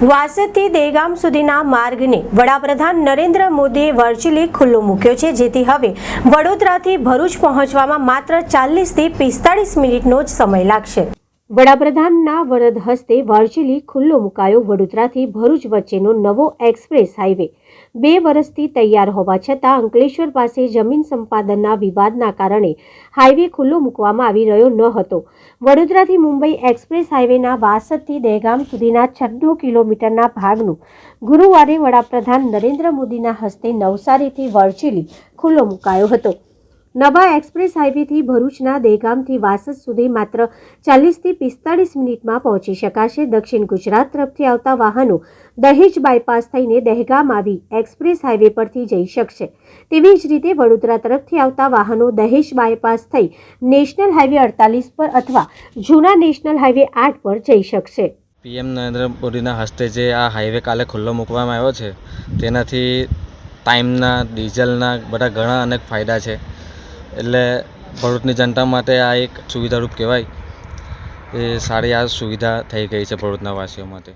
વાસદથી દેગામ સુધીના માર્ગને વડાપ્રધાન નરેન્દ્ર મોદીએ વર્ચ્યુઅલી ખુલ્લો મૂક્યો છે, જેથી હવે વડોદરાથી ભરૂચ પહોંચવામાં માત્ર ચાલીસથી પિસ્તાળીસ મિનિટનો જ સમય લાગશે. વડાપ્રધાનના વરદ હસ્તે વાર્ચેલી ખુલ્લો મુકાયો વડોદરાથી ભરૂચ વચ્ચેનો નવો એક્સપ્રેસ હાઈવે. બે વર્ષથી તૈયાર હોવા છતાં અંકલેશ્વર પાસે જમીન સંપાદનના વિવાદના કારણે હાઈવે ખુલ્લો મૂકવામાં આવી રહ્યો ન હતો. વડોદરાથી મુંબઈ એક્સપ્રેસ હાઈવેના વાસદથી દહેગામ સુધીના છન્નું કિલોમીટરના ભાગનું ગુરુવારે વડાપ્રધાન નરેન્દ્ર મોદીના હસ્તે નવસારીથી વર્ચેલી ખુલ્લો મુકાયો હતો. નવા એક્સપ્રેસ હાઇવેથી ભરૂચના દેગામથી વાસદ સુધી માત્ર ચાલીસથી પિસ્તાળીસ મિનિટમાં પહોંચી શકાશે. દક્ષિણ ગુજરાત તરફથી આવતા વાહનો દહેજ બાયપાસ થઈને દહેગામ આવી એક્સપ્રેસ હાઇવે પરથી જઈ શકશે. તેવી જ રીતે વડોદરા તરફથી આવતા વાહનો દહેજ બાયપાસ થઈ નેશનલ હાઇવે અડતાલીસ પર અથવા જૂના નેશનલ હાઇવે આઠ પર જઈ શકશે. પીએમ નરેન્દ્ર મોદીના હસ્તે જે આ હાઇવે કાલે ખુલ્લો મૂકવામાં આવ્યો છે, તેનાથી ટાઈમના, ડીઝલના બધા ઘણા અનેક ફાયદા છે. એટલે ભરૂચની જનતા માટે આ એક સુવિધારૂપ કહેવાય. એ સારી આ સુવિધા થઈ ગઈ છે ભરૂચના વાસીઓ માટે.